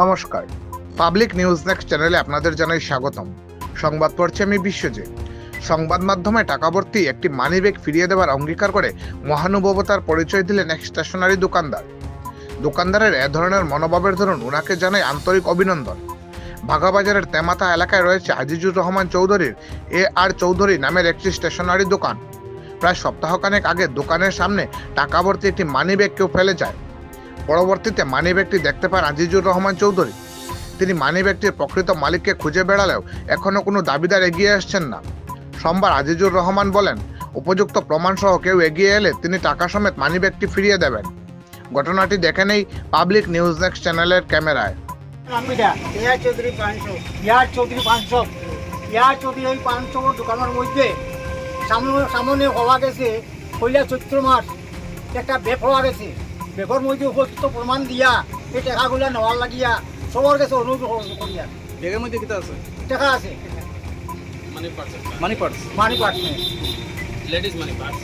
নমস্কার। Public news next চ্যানেলে আপনাদের জানাই স্বাগতম। সংবাদ পড়ছি আমি বিশ্বজিৎ। সংবাদ মাধ্যমে টাকাভর্তি একটি মানিব্যাগ ফিরিয়ে দেওয়ার অঙ্গীকার করে মহানুভবতার পরিচয় দিলেন এক স্টেশনারি দোকানদার। দোকানদারের এ ধরনের মনোভাবের ধরুন ওনাকে জানাই আন্তরিক অভিনন্দন। ভাগাবাজারের তেমাতা এলাকায় রয়েছে আজিজুর রহমান চৌধুরীর এ আর চৌধুরী নামের একটি স্টেশনারি দোকান। প্রায় সপ্তাহখানেক আগে দোকানের সামনে টাকাভর্তি একটি মানিব্যাগ কেউ ফেলে যায়। পরবর্তীতে মানিব্যাগটি দেখতে পান আজিজুর রহমান চৌধুরী। তিনি মানিব্যাগটির প্রকৃত মালিককে খুঁজে বেড়ালেও এখনও কোনো দাবিদার এগিয়ে আসছেন না। সোমবার আজিজুর রহমান বলেন, উপযুক্ত প্রমাণসহ কেউ এগিয়ে এলে তিনি টাকা সমেত মানিব্যাগটি ফিরিয়ে দেবেন। ঘটনাটি দেখে নেই পাবলিক নিউজ নেক্সট চ্যানেলের ক্যামেরায়। চৌধুরী দোকানের মধ্যে সামনে সামনে হওয়া গেছে, পয়লা চৈত্র মাস, একটা বেগ হওয়া গেছে। বেগর মধ্যে উপযুক্ত প্রমাণ দিয়া এই টাকাগুলা নেওয়ার লাগিয়া সবার কাছে অনুরোধ করিয়া ব্যাগের মধ্যে কিতা আছে? টাকা আছে। মানি পার্স মানি পাট লেডিস মানি পার্স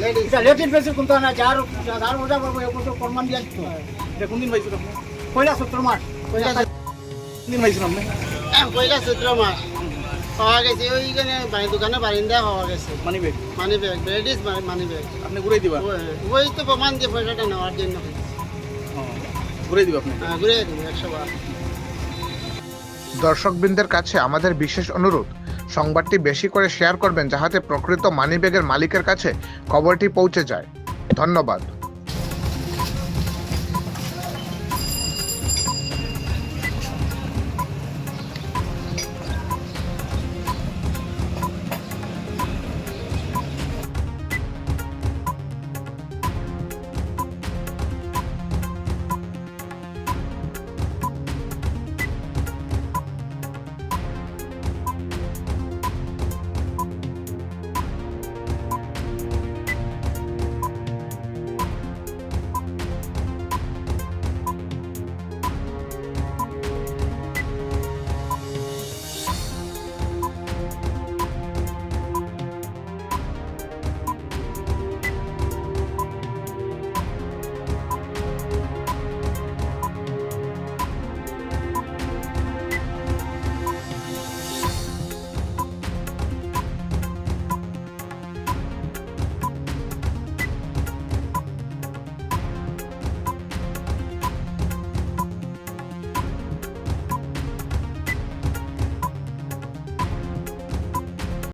লেডিস এটা লেডিস বেশি কোনটা না যার যার করব পর্যন্ত প্রমাণ দিয়া দিত কোন দিন আপনি পয়লা চৈত্র মাস পয়লা দিন পাইছেন আপনি পয়লা চৈত্র মাস পাওয়া গেছে ওইখানে দোকানে বারিন্দা পাওয়া গেছে। Money bag money bag ladies money bag আপনি ঘুরাই দিবা? ওই তো প্রমাণ দিয়ে পয়সাটা নেওয়ার জন্য। হ্যাঁ, ঘুরাই দিবা আপনি হ্যাঁ, ঘুরে দিন একশো বার দর্শকবৃন্দের কাছে আমাদের বিশেষ অনুরোধ সংবাদটি বেশি করে শেয়ার করবেন যাহাতে প্রকৃত মানিব্যাগের মালিকের কাছে খবরটি পৌঁছে যায়। ধন্যবাদ।